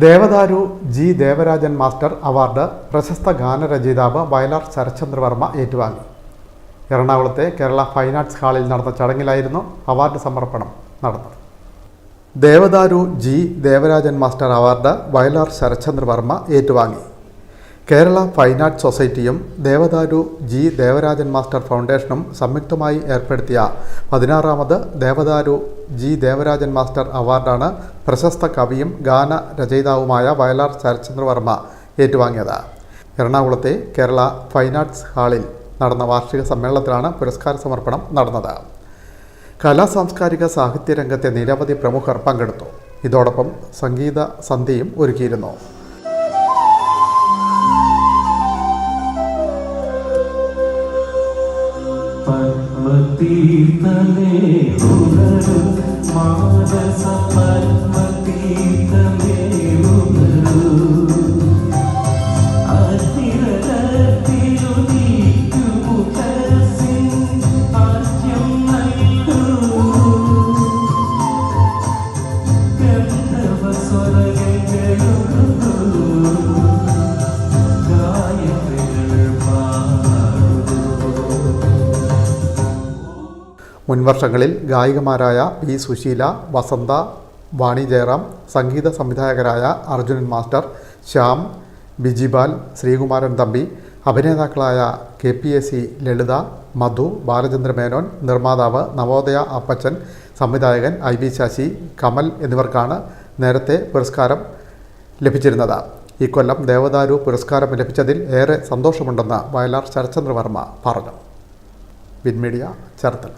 ദേവദാരു G Devarajan master award പ്രശസ്ത ഗാനരചയിതാവ് വയലാർ ശരത്ചന്ദ്രവർമ്മ ഏറ്റുവാങ്ങി. എറണാകുളത്തെ കേരള ഫൈൻ ആർട്സ് ഹാളിൽ നടന്ന ചടങ്ങിലായിരുന്നു അവാർഡ് സമർപ്പണം നടന്നത്. ദേവദാരു G Devarajan master award Vayalar Sarathchandravarma ഏറ്റുവാങ്ങി. കേരള ഫൈൻ ആർട്സ് സൊസൈറ്റിയും ദേവദാരു ജി ദേവരാജൻ മാസ്റ്റർ ഫൗണ്ടേഷനും സംയുക്തമായി ഏർപ്പെടുത്തിയ പതിനാറാമത് ദേവദാരു ജി ദേവരാജൻ മാസ്റ്റർ അവാർഡാണ് പ്രശസ്ത കവിയും ഗാന രചയിതാവുമായ വയലാർ ശരത്ചന്ദ്രവർമ്മ ഏറ്റുവാങ്ങിയത്. എറണാകുളത്തെ കേരള ഫൈൻ ആർട്സ് ഹാളിൽ നടന്ന വാർഷിക സമ്മേളനത്തിലാണ് പുരസ്കാര സമർപ്പണം നടന്നത്. കലാ സാംസ്കാരിക സാഹിത്യ രംഗത്തെ നിരവധി പ്രമുഖർ പങ്കെടുത്തു. ഇതോടൊപ്പം സംഗീത സന്ധ്യയും ഒരുക്കിയിരുന്നു. പത്മതീർത്ഥമേ ഉണരു മാനസ പത്മതീർത്ഥമേ മുൻവർഷങ്ങളിൽ ഗായികമാരായ പി സുശീല വസന്ത വാണി ജയറാം സംഗീത സംവിധായകരായ Arjunan master Shyam Bijibal Sreekumaran Thampi അഭിനേതാക്കളായ K P S C Lalitha Madhu Balachandra Menon നിർമ്മാതാവ് നവോദയ അപ്പച്ചൻ സംവിധായകൻ ഐ ബി ശശി കമൽ എന്നിവർക്കാണ് നേരത്തെ പുരസ്കാരം ലഭിച്ചിരുന്നത്. ഇക്കൊല്ലം ദേവദാരു പുരസ്കാരം ലഭിച്ചതിൽ ഏറെ സന്തോഷമുണ്ടെന്ന് വയലാർ ശരത്ചന്ദ്രവർമ്മ പറഞ്ഞു. വിൻമീഡിയ ചേർത്തല.